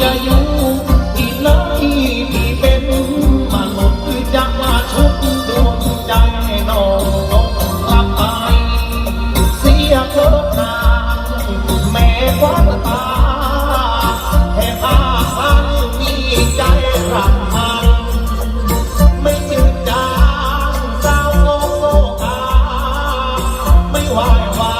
จะอยู่ที่ไหนที่เป็นมนุษย์จะมาชุบดวงใจน้องต้องรับไป เสียเกินางแม่ควันตาแค่พาพันมีใจรักมันไม่จืดจางเศร้าโศกาไม่ไหววา